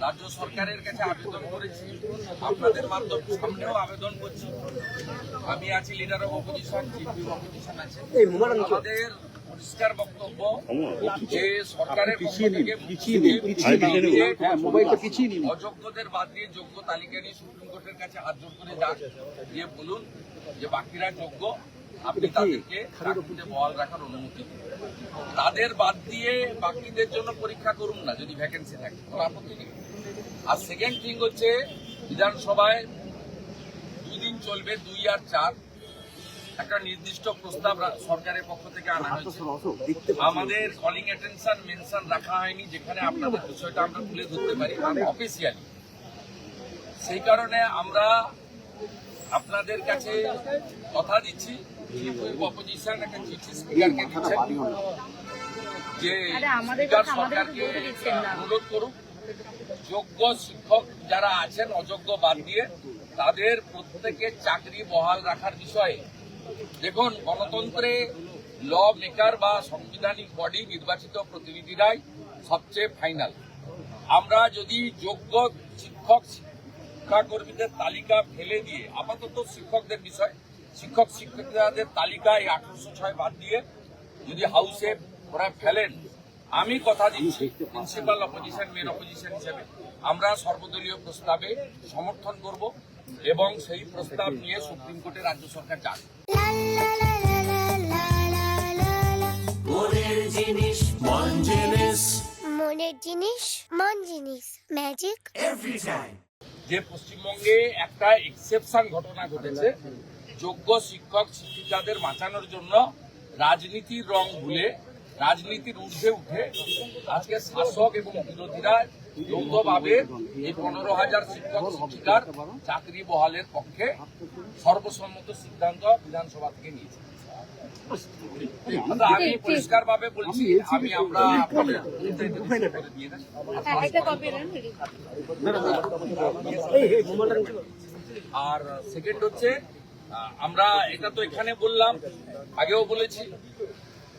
রাজ্য সরকারের কাছে আবেদন করেছি আপনাদের মাধ্যমে সামনেও আবেদন করছি। আমি আছি leader of opposition chief opposition আছে। আমাদের পরিষ্কার বক্তব্য যে সরকারের। হ্যাঁ। অযোগ্যদের বাদ দিয়ে যোগ্য তালিকা নিয়ে সুপ্রিম কোর্টের কাছে হাত জোর করে যান। দিয়ে বলুন যে বাকিরা যোগ্য আপনি তাদেরকে চাকরিতে বহাল রাখার অনুমতি দিন। তাদের বাদ দিয়ে বাকিদের জন্য পরীক্ষা করুন না যদি ভ্যাকেন্সি থাকে। কোনো আপত্তি নেই। আর সেকেন্ড থিং হচ্ছে বিধানসভায় দুই দিন চলবে দুই আর চার। একটা নির্দিষ্ট প্রস্তাব সরকারের পক্ষ থেকে আনা হয়েছে। আমাদের কলিং অ্যাটেনশন মেনশন রাখা হয়নি যেখানে আপনাদের বিষয়টা আমরা তুলে ধরতে পারি অফিসিয়ালি সেই কারণে আমরা আপনাদের কাছে কথা দিচ্ছি অপোজিশন একটা চিঠি স্পিকারকে দিচ্ছেন যে স্পিকার সরকারকে। অনুরোধ করুক। যোগ্য শিক্ষক যারা আছেন, অযোগ্য বাদ দিয়ে, তাদের প্রত্যেকে চাকরি বহাল রাখার বিষয়ে। দেখুন, গণতন্ত্রে ল মেকার বা সাংবিধানিক বডি নির্বাচিত প্রতিনিধিরাই সবচেয়ে ফাইনাল আমরা যদি যোগ্য শিক্ষক, শিক্ষাকর্মীদের তালিকা ফেলে দিয়ে, আপাতত শিক্ষকদের বিষয়, শিক্ষক, শিক্ষিকাদের তালিকায় আঠারোশো ছয় বাদ দিয়ে যদি হাউসে ওরা ফেলেন আমি কথা দিচ্ছি প্রিন্সিপাল অপোজিশন মেন অপোজিশন হিসেবে। আমরা সর্বদলীয় প্রস্তাবে সমর্থন করব এবং সেই প্রস্তাব নিয়ে সুপ্রিম কোর্টে রাজ্য সরকার যাবে। মনের জিনিস মন জিনিস। মনের জিনিস মন জিনিস। ম্যাজিক এভরি টাইম যে পশ্চিমবঙ্গে একটা এক্সেপশন ঘটনা ঘটেছে যোগ্য শিক্ষক শিক্ষিকাদের বাঁচানোর জন্য রাজনীতির রং ভুলে রাজনীতির ঊর্ধ্বে উঠে আজকে শাসক এবং বিরোধীরা যৌথভাবে এই পনেরো হাজার শিক্ষক শিক্ষিকার চাকরি বহালের পক্ষে সর্বসম্মত সিদ্ধান্ত বিধানসভা থেকে নিয়েছে। আমি পরিষ্কার ভাবে বলছি আমি আমরা কপি নেন আর সেকেন্ড হচ্ছে আমরা এটা তো এখানে বললাম আগেও বলেছি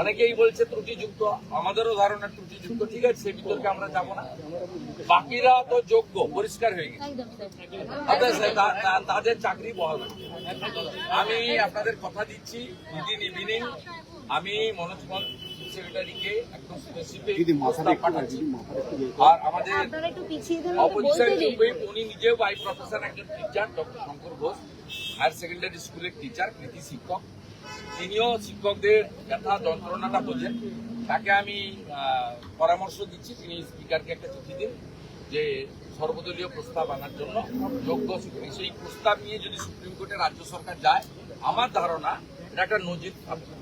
অনেকেই বলছে ত্রুটিযুক্ত আমাদেরও ধারণা ত্রুটিযুক্ত ঠিক আছে সেই বিতর্কে আমরা যাব না। বাকিরা তো যোগ্য পরিষ্কার হয়ে গেছে। সে তাদের চাকরি বহাল আমি আপনাদের কথা দিচ্ছি উইদিন ইভিনিং আমি মনোজ সেক্রেটারিকে একদম স্পেসিফিক পাঠাচ্ছি। আর আমাদের অপোজিশন উনি নিজেও বাই প্রফেশন একজন teacher doctor Shankar Ghosh higher secondary স্কুলের টিচার কৃতি শিক্ষক। তিনিও শিক্ষকদের ব্যথা যন্ত্রণাটা বোঝেন। তাকে আমি পরামর্শ দিচ্ছি, তিনি স্পিকারকে একটা চিঠি দিন যে সর্বদলীয় প্রস্তাব আনার জন্য যোগ্য সেই প্রস্তাব নিয়ে যদি সুপ্রিম কোর্টে রাজ্য সরকার যায়, আমার ধারণা এটা একটা নজির থাকবে।